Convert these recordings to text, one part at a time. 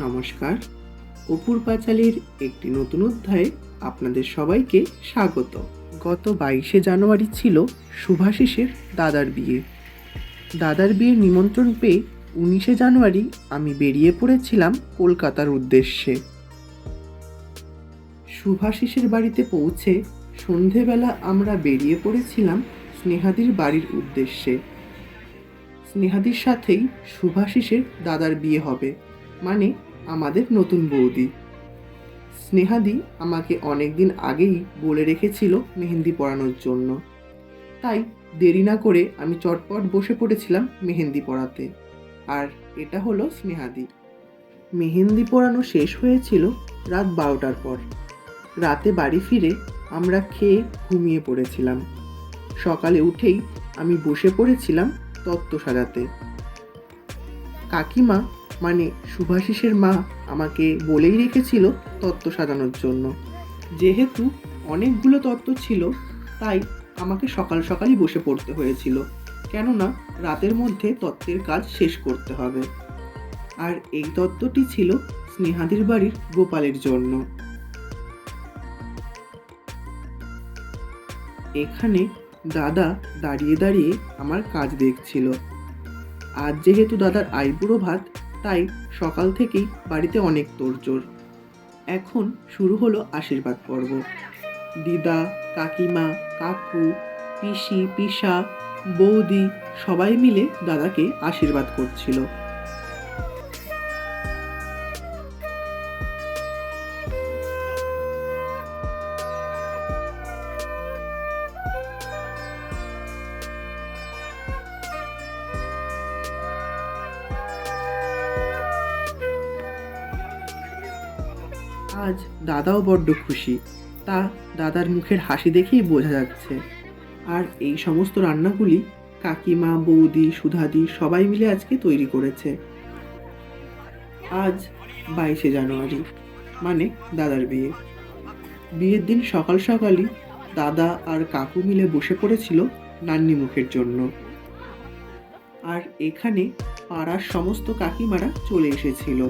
নমস্কার। অপুর পাঁচালীর একটি নতুন অধ্যায়ে আপনাদের সবাইকে স্বাগত। গত বাইশে জানুয়ারি ছিল শুভাশিসের দাদার বিয়ে। দাদার বিয়ের নিমন্ত্রণ পেয়ে উনিশে জানুয়ারি আমি বেরিয়ে পড়েছিলাম কলকাতার উদ্দেশ্যে। শুভাশিসের বাড়িতে পৌঁছে সন্ধেবেলা আমরা বেরিয়ে পড়েছিলাম স্নেহাদির বাড়ির উদ্দেশ্যে। স্নেহাদির সাথেই শুভাশিসের দাদার বিয়ে হবে। মানে আমাদের নতুন বৌদি। স্নেহাদি আমাকে অনেক দিন আগেই বলে রেখেছিল মেহেন্দি পরানোর জন্য। তাই দেরি না করে আমি চটপট বসে পড়েছিলাম মেহেন্দি পরাতে। আর এটা হলো স্নেহাদি। মেহেন্দি পরানো শেষ হয়েছিল রাত বারোটার পর। রাতে বাড়ি ফিরে আমরা খেয়ে ঘুমিয়ে পড়েছিলাম। সকালে উঠেই আমি বসে পড়েছিলাম তত্ত্ব সাজাতে। কাকিমা মানে শুভাশিসের মা আমাকে বলেই রেখেছিল তত্ত্ব সাজানোর জন্য। যেহেতু অনেকগুলো তত্ত্ব ছিল, তাই আমাকে সকাল সকালই বসে পড়তে হয়েছিল। কেননা রাতের মধ্যে তত্ত্বের কাজ শেষ করতে হবে। আর এই তত্ত্বটি ছিল স্নেহাদির বাড়ির গোপালের জন্য। এখানে দাদা দাঁড়িয়ে দাঁড়িয়ে আমার কাজ দেখছিল। আজ যেহেতু দাদার আইবুড়ো ভাত তাই সকাল থেকেই বাড়িতে অনেক তোড়জোড়। এখন শুরু হলো আশীর্বাদ পর্ব। দিদা, কাকিমা, কাকু, পিসি, পিসা, বৌদি সবাই মিলে দাদাকে আশীর্বাদ করছিল। আজ দাদাও বড্ড খুশি। তা দাদার মুখের হাসি দেখেই বোঝা যাচ্ছে। আর এই সমস্ত রান্নাগুলি কাকিমা, বৌদি, সুধাদি সবাই মিলে আজকে তৈরি করেছে। আজ বাইশে জানুয়ারি মানে দাদার বিয়ে। বিয়ের দিন সকাল সকালই দাদা আর কাকু মিলে বসে পড়েছিল নান্নি মুখের জন্য। আর এখানে পাড়ার সমস্ত কাকিমারা চলে এসেছিল।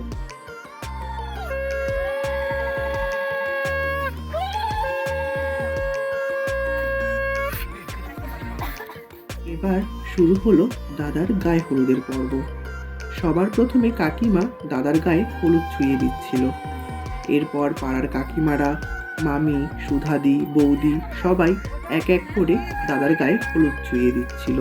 এবার শুরু হলো দাদার গায়ে হলুদের পর্ব। সবার প্রথমে কাকিমা দাদার গায়ে হলুদ ছুঁয়ে দিচ্ছিল। এরপর পাড়ার কাকিমারা, মামি, সুধাদি, বৌদি সবাই এক এক করে দাদার গায়ে হলুদ ছুঁয়ে দিচ্ছিল।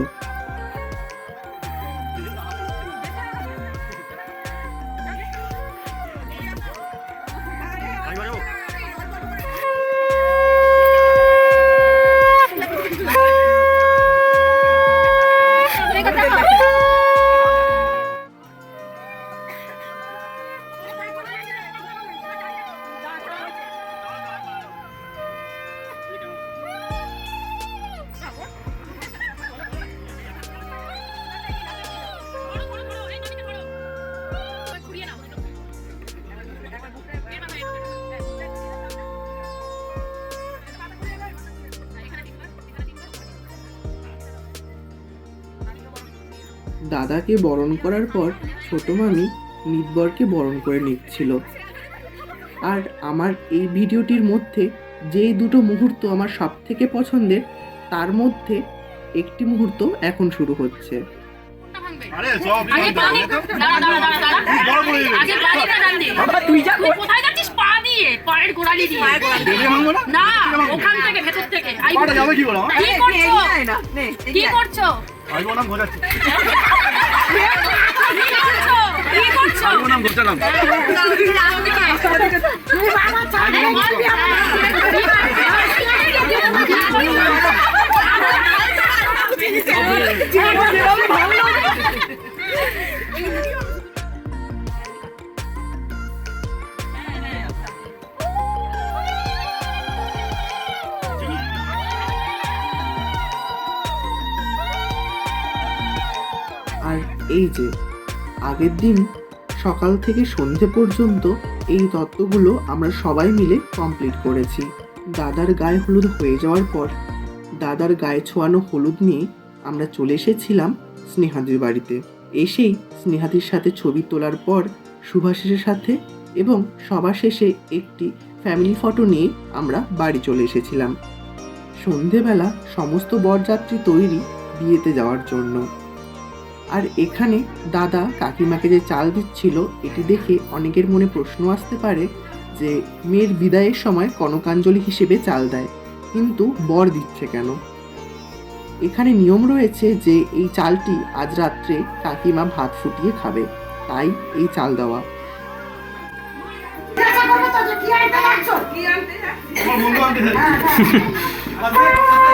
দাদাকে বরণ করার পর ছোট মামি নিদবরকে বরণ করে নিচ্ছিল। আর আমার এই ভিডিওটির মধ্যে যে দুটো মুহূর্ত আমার সব থেকে পছন্দের তার মধ্যে একটি মুহূর্ত এখন শুরু হচ্ছে। তুই যা কোথায় যাচ্ছিস? পা দিয়ে পায়ের গোড়ালি দিয়ে। না? না ওখান থেকে ভেতর থেকে। আই পাটা যাবে কি বলো? কি করছ? কি করছ? আমি এই যে, আগের দিন সকাল থেকে সন্ধে পর্যন্ত এই তত্ত্বগুলো আমরা সবাই মিলে কমপ্লিট করেছি। দাদার গায়ে হলুদ হয়ে যাওয়ার পর দাদার গায়ে ছোঁয়ানো হলুদ নিয়ে আমরা চলে এসেছিলাম স্নেহাদির বাড়িতে। এসেই স্নেহাদির সাথে ছবি তোলার পর সুভাষিসের সাথে এবং সবার শেষে একটি ফ্যামিলি ফটো নিয়ে আমরা বাড়ি চলে এসেছিলাম। সন্ধেবেলা সমস্ত বরযাত্রী তৈরি বিয়েতে যাওয়ার জন্য। আর এখানে দাদা কাকিমাকে যে চাল দিচ্ছিল এটি দেখে অনেকের মনে প্রশ্ন আসতে পারে যে মেয়ের বিদায়ের সময় কনকাঞ্জলি হিসেবে চাল দেয় কিন্তু বর দিচ্ছে কেন? এখানে নিয়ম রয়েছে যে এই চালটি আজ রাত্রে কাকিমা ভাত ফুটিয়ে খাবে তাই এই চাল দেওয়া। আমার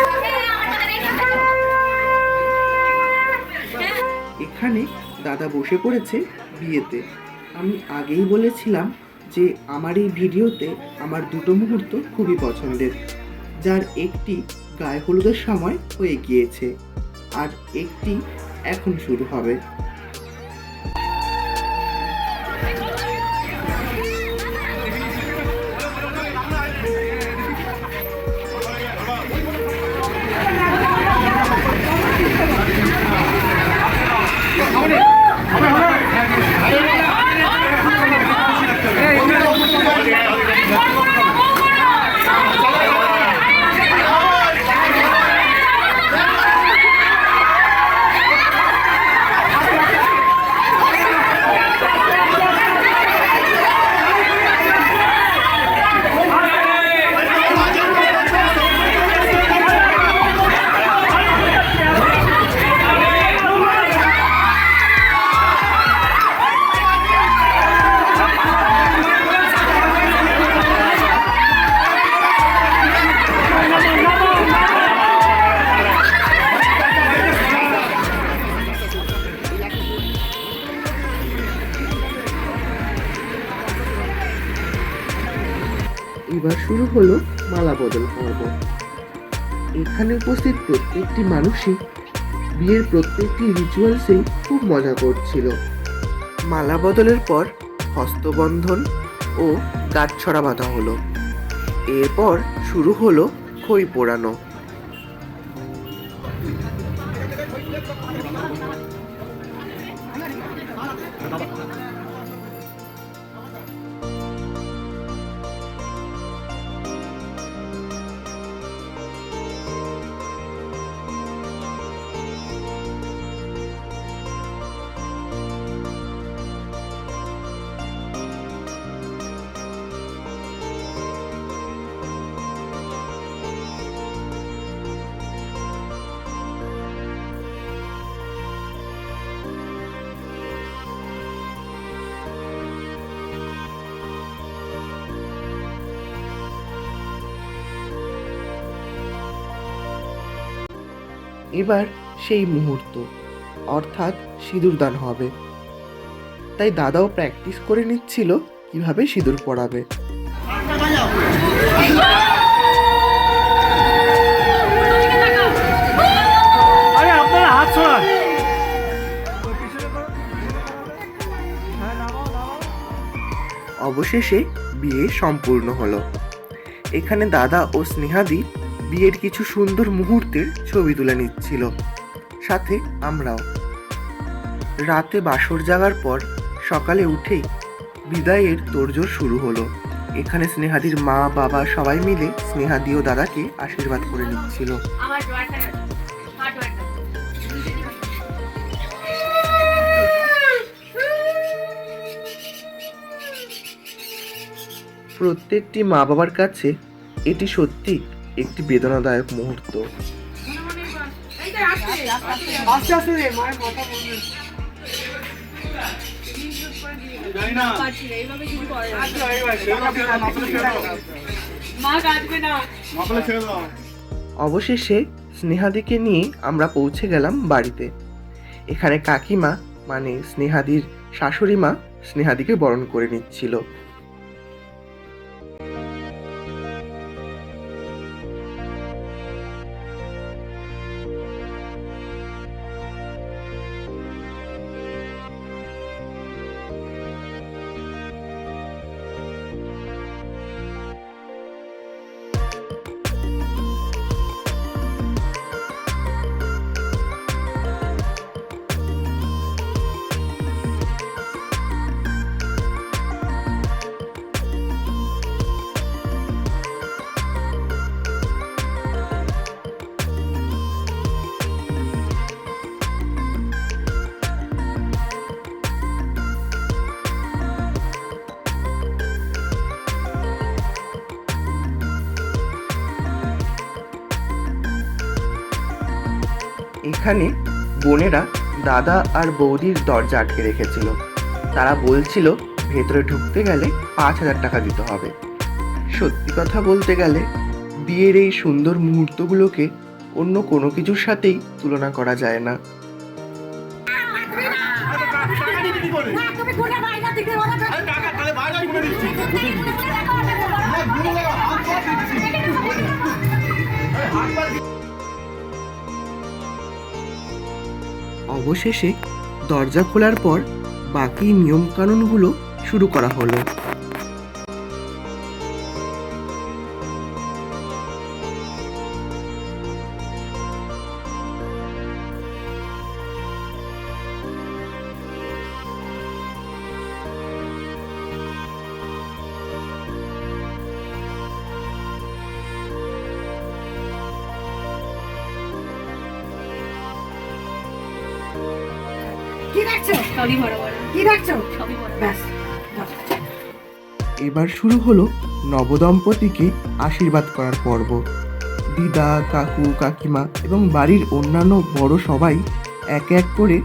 এখানে দাদা বসে পড়েছে বিয়েতে। আমি আগেই বলেছিলাম যে আমার এই ভিডিওতে আমার দুটো মুহূর্ত খুবই পছন্দের, যার একটি গায়ে হলুদের সময় হয়ে গিয়েছে, আর একটি এখন শুরু হবে। হলো মালা বদল পর্ব। এখানে উপস্থিত প্রত্যেকটি মানুষই বিয়ের প্রত্যেকটি রিচুয়ালসেই খুব মজা করছিল। মালা বদলের পর হস্তবন্ধন ও গাছ ছড়া বাঁধা হলো। এরপর শুরু হলো খই পোড়ানো। এবার সেই মুহূর্ত। অর্থাৎ সিঁদুরদান হবে। তাই দাদাও প্র্যাকটিস করে নিচ্ছিল কীভাবে সিঁদুর পড়াবে। অবশেষে বিয়ে সম্পূর্ণ হলো। এখানে দাদা ও স্নেহাদি বিয়ের কিছু সুন্দর মুহূর্তের ছবি তুলে নিচ্ছিল। সাথে আমরাও। রাতে বাসর জাগার পর সকালে উঠেই বিদায়ের তোড়জোড় শুরু হলো। এখানে স্নেহাদির মা বাবা সবাই মিলে স্নেহাদি ও দাদাকে আশীর্বাদ করে নিচ্ছিল। প্রত্যেকটি মা বাবার কাছে এটি সত্যি একটি বেদনাদায়ক মুহূর্ত। অবশেষে স্নেহাদিকে নিয়ে আমরা পৌঁছে গেলাম বাড়িতে। এখানে কাকিমা মানে স্নেহাদির শাশুড়ি মা স্নেহাদিকে বরণ করে নিচ্ছিল। এখানে বোনেরা দাদা আর বৌদির দরজা আটকে রেখেছিল। তারা বলছিল ভেতরে ঢুকতে গেলে পাঁচ হাজার টাকা দিতে হবে। সত্যি কথা বলতে গেলে বিয়ের এই সুন্দর মুহূর্তগুলোকে অন্য কোনো কিছুর সাথেই তুলনা করা যায় না। না, অবশেষে দরজা খোলার পর বাকি নিয়মকানুনগুলো শুরু করা হলো। কি সবই বড় বড়। কি দেখছ সবই বড়। ব্যাস এবার শুরু হলো নবদম্পতিকে আশীর্বাদ করার পর্ব। দিদা কাকু কাকিমা এবং বাড়ির অন্যান্য বড় সবাই এক এক করে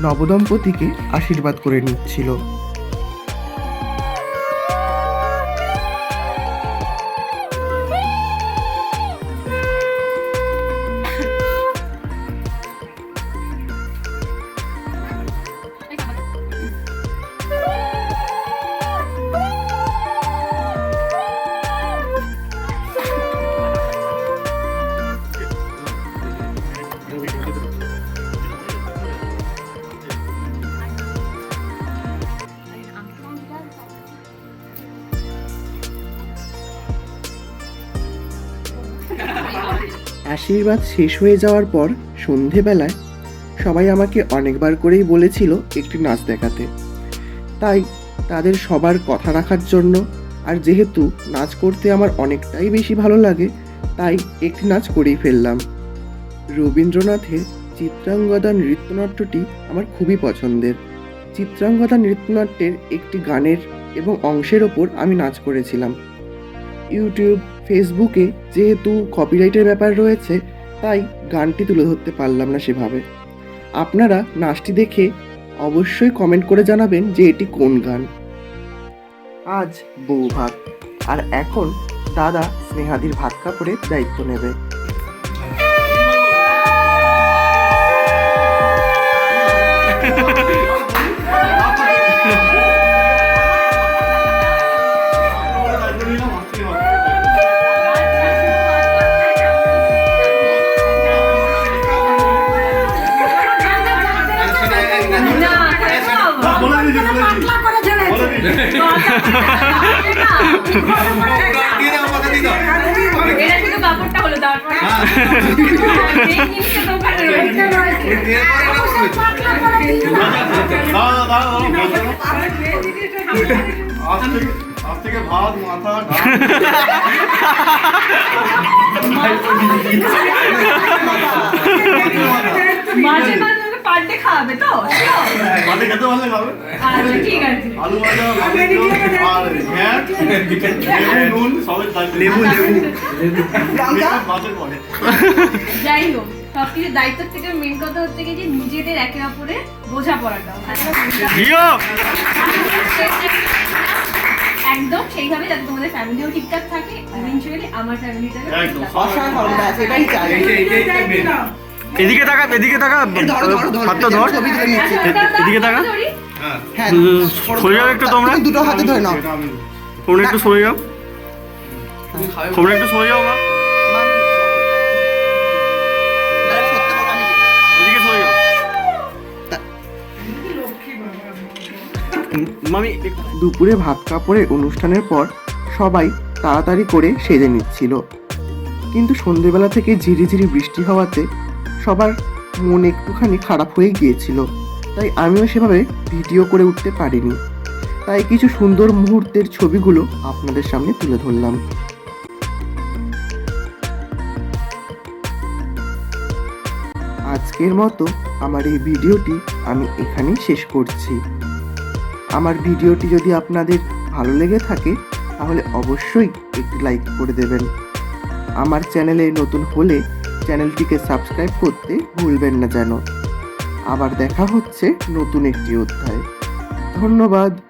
নবদম্পতিকে আশীর্বাদ করে নিচ্ছিল। আশীর্বাদ শেষ হয়ে যাওয়ার পর সন্ধেবেলায় সবাই আমাকে অনেকবার করেই বলেছিল একটি নাচ দেখাতে। তাই তাদের সবার কথা রাখার জন্য আর যেহেতু নাচ করতে আমার অনেকটাই বেশি ভালো লাগে, তাই একটি নাচ করেই ফেললাম। রবীন্দ্রনাথের চিত্রাঙ্গদা নৃত্যনাট্যটি আমার খুবই পছন্দের। চিত্রাঙ্গদা নৃত্যনাট্যের একটি গানের এবং অংশের ওপর আমি নাচ করেছিলাম। ইউটিউব ফেসবুকে যেহেতু কপিরাইটের ব্যাপার রয়েছে, তাই গানটি তুলে ধরতে পারলাম না সেভাবে। আপনারা নাচটি দেখে অবশ্যই কমেন্ট করে জানাবেন যে এটি কোন গান। আজ বউ ভাত। আর এখন দাদা স্নেহাদির ভাত কাপড়ের দায়িত্ব নেবে। না ভাত মাথা মাঝে মাঝে পাল্টে খাওয়াবে তো খেতে খাবে। আচ্ছা ঠিক আছে। আলু ভাজা আর ঘ্যাট নুন সবের লেবু লেবু। মাছের পরে যাই হোক সবকিছু দায়িত্ব থেকে মেন কথা হচ্ছে কি যে নিজেদের একে অপরে বোঝাপড়াটা। একদম সেইভাবে যাতে তোমাদের ফ্যামিলিও ঠিকঠাক থাকে ইভেনচুয়ালি আমার ফ্যামিলিটাকে একদম। অসাধারণ ব্যাস এটাই চাই। এদিকে তাকা এদিকে তাকা। হাতটা ধর। এদিকে তাকা। হ্যাঁ সরে যাও একটু তোমরা। দুটো হাতে ধরে নাও। তোমরা একটু সরে যাও। তোমরা একটু সরে যাও মা। এদিকে সরে যাও। মামি দুপুরে ভাত কাপড়ের অনুষ্ঠানের পর সবাই তাড়াতাড়ি করে সেজে নিচ্ছিল। কিন্তু সন্ধেবেলা থেকে ঝিরিঝিরি বৃষ্টি হওয়াতে সবার মন একটুখানি খারাপ হয়ে গিয়েছিল। তাই আমিও সেভাবে ভিডিও করে উঠতে পারিনি। তাই কিছু সুন্দর মুহূর্তের ছবিগুলো আপনাদের সামনে তুলে ধরলাম। আজকের মতো আমার এই ভিডিওটি আমি এখানেই শেষ করছি। আমার ভিডিওটি যদি আপনাদের ভালো লেগে থাকে, তাহলে অবশ্যই একটি লাইক করে দেবেন। আমার চ্যানেলে নতুন হলে চ্যানেলটিকে সাবস্ক্রাইব করতে ভুলবেন না যেন। আবার দেখা হচ্ছে নতুন একটি অধ্যায়। ধন্যবাদ।